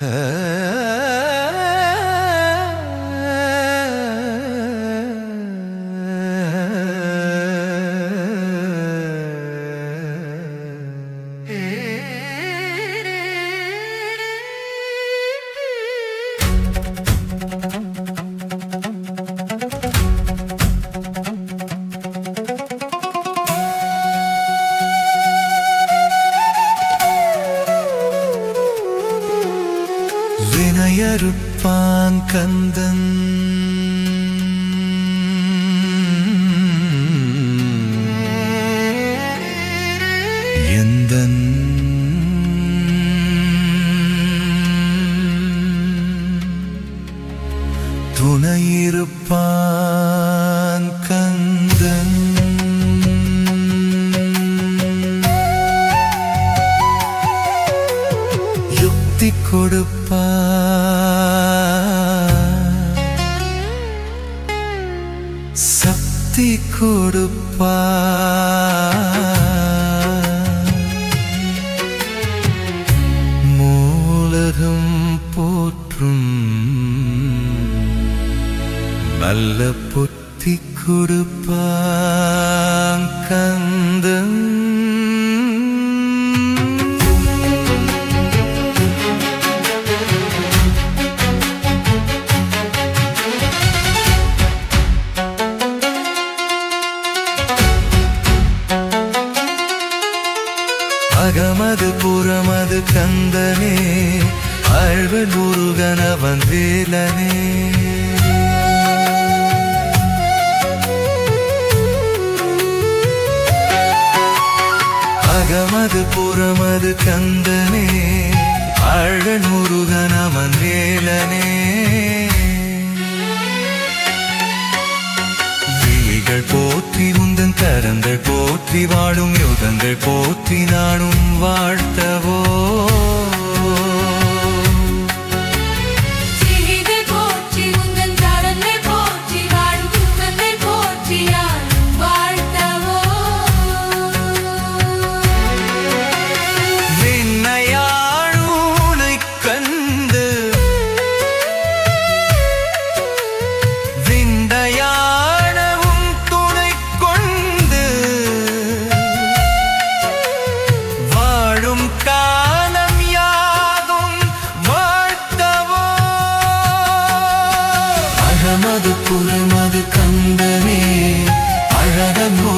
Yeah. வினையறுப்பான் Kandan. எந்தன்? துணையிருப்பான் கொடுப்பா சக்தி கொடுப்பா மூலகம் போற்றும் நல்ல புத்தி கொடுப்பா அகமது புறமது கந்தனே. அழ்வன் முருகனவன் வேலனே. அகமது புறமது கந்தனே. அழன் முருகனவன் வேலனே. கரங்கள் போற்றி வாழும் யுகங்கள் போற்றி நாடும் வாழ்த்தவோ? அழகாது புறமது கந்தனே அழகமோ